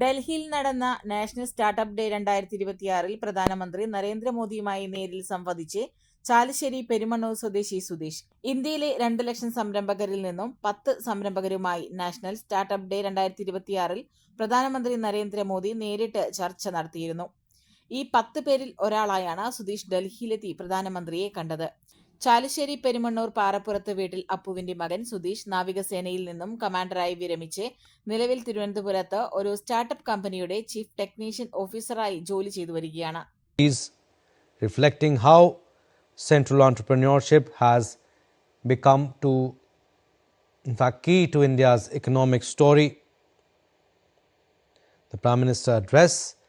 ഡൽഹിയിൽ നടന്ന national startup day രണ്ടായിരത്തി ഇരുപത്തിയാറിൽ പ്രധാനമന്ത്രി നരേന്ദ്രമോദിയുമായി നേരിൽ സംവദിച്ച് ചാലശ്ശേരി പെരുമണ്ണൂർ സ്വദേശി സുധീഷ്. ഇന്ത്യയിലെ രണ്ട് ലക്ഷം സംരംഭകരിൽ നിന്നും പത്ത് സംരംഭകരുമായി നാഷണൽ സ്റ്റാർട്ടപ്പ് ഡേ രണ്ടായിരത്തി ഇരുപത്തിയാറിൽ പ്രധാനമന്ത്രി നരേന്ദ്രമോദി നേരിട്ട് ചർച്ച നടത്തിയിരുന്നു. ഈ പത്ത് പേരിൽ ഒരാളായാണ് സുധീഷ് ഡൽഹിയിലെത്തി പ്രധാനമന്ത്രിയെ കണ്ടത്. ചാലിശ്ശേരി പെരുമണ്ണൂർ പാറപ്പുറത്ത് വീട്ടിൽ അപ്പുവിന്റെ മകൻ സുധീഷ് നാവികസേനയിൽ നിന്നും കമാൻഡറായി വിരമിച്ച് നിലവിൽ തിരുവനന്തപുരത്ത് ഒരു സ്റ്റാർട്ടപ്പ് കമ്പനിയുടെ ചീഫ് ടെക്നീഷ്യൻ ഓഫീസറായി ജോലി ചെയ്തു വരികയാണ്. Reflecting how central entrepreneurship has become to in fact key to india's economic story. The prime minister address